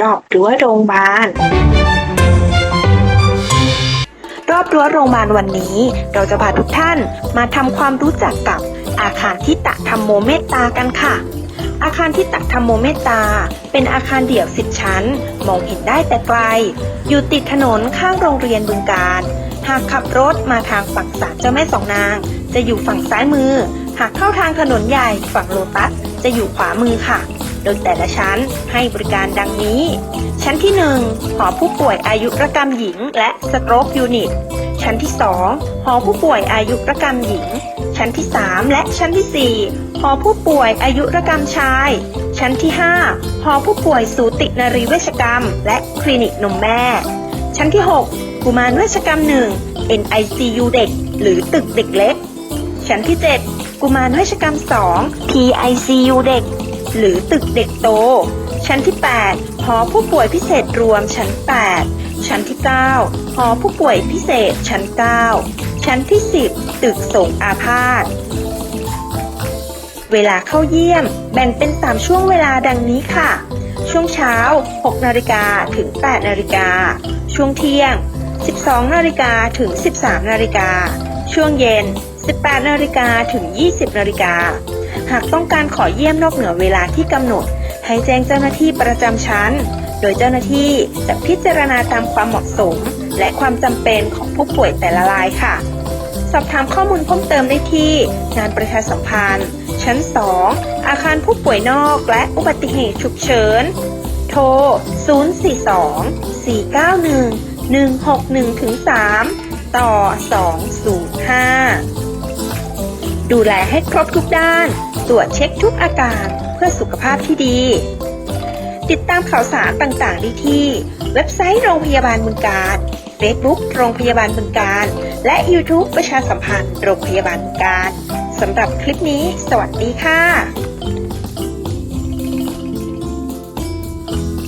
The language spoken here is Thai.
รอบรั้วโรงพยาบาล รอบรั้วโรงพยาบาลวันนี้ เราจะพาทุกท่านมาทำความรู้จักกับอาคารทิตะธรรมโมเมตตากันค่ะ อาคารทิตะธรรมโมเมตตา เป็นอาคารเดี่ยวสิบชั้น มองเห็นได้แต่ไกล อยู่ติดถนนข้างโรงเรียนบึงการ หากขับรถมาทางฝั่งศาลเจ้าแม่สองนาง จะอยู่ฝั่งซ้ายมือ หากเข้าทางถนนใหญ่ฝั่งโลตัส จะอยู่ขวามือค่ะ โดยแต่ละชั้นให้บริการดังนี้ ชั้นที่ 1 หอผู้ป่วยอายุรกรรมหญิง และสโตรกยูนิต ชั้นที่ 2 หอผู้ป่วยอายุรกรรมหญิง ชั้นที่ 3 และชั้นที่ 4 หอผู้ป่วยอายุรกรรมชาย ชั้นที่ 5 หอผู้ป่วยสูตินรีเวชกรรม และคลินิกนมแม่ ชั้นที่ 6 กุมารเวชกรรม 1 NICU เด็ก หรือตึกเด็กเล็ก ชั้นที่ 7 กุมารเวชกรรม 2 PICU เด็ก หรือตึกเด็กโต ชั้นที่ 8 หอผู้ป่วยพิเศษรวมชั้น 8 ชั้นที่ 9 หอผู้ป่วยพิเศษชั้น 9 ชั้นที่ 10 ตึกสงอาพาธ เวลาเข้าเยี่ยมแบ่งเป็น 3 ช่วงเวลาดังนี้ค่ะ ช่วงเช้า 6 นาฬิกาถึง 8 นาฬิกา ช่วงเที่ยง 12 นาฬิกาถึง 13 นาฬิกา ช่วงเย็น 18 นาฬิกาถึง 20 นาฬิกา หากต้องการขอเยี่ยมนอกเหนือเวลาที่กำหนด ให้แจ้งเจ้าหน้าที่ประจำชั้น โดยเจ้าหน้าที่จะพิจารณาตามความเหมาะสม และความจำเป็นของผู้ป่วยแต่ละรายค่ะ สอบถามข้อมูลเพิ่มเติมได้ที่ งานประชาสัมพันธ์ ชั้น 2 อาคารผู้ป่วยนอกและอุบัติเหตุฉุกเฉิน โทร 042 491 161 3 ต่อ 205 ดูแลให้ครบทุกด้าน ตรวจเช็คทุกอาการเพื่อสุขภาพที่ดี ติดตามข่าวสารต่างๆ ได้ที่ เว็บไซต์โรงพยาบาลบึงการ Facebook โรงพยาบาลบึงการ และ YouTube ประชาสัมพันธ์โรงพยาบาลบึงการสำหรับคลิปนี้ สวัสดีค่ะ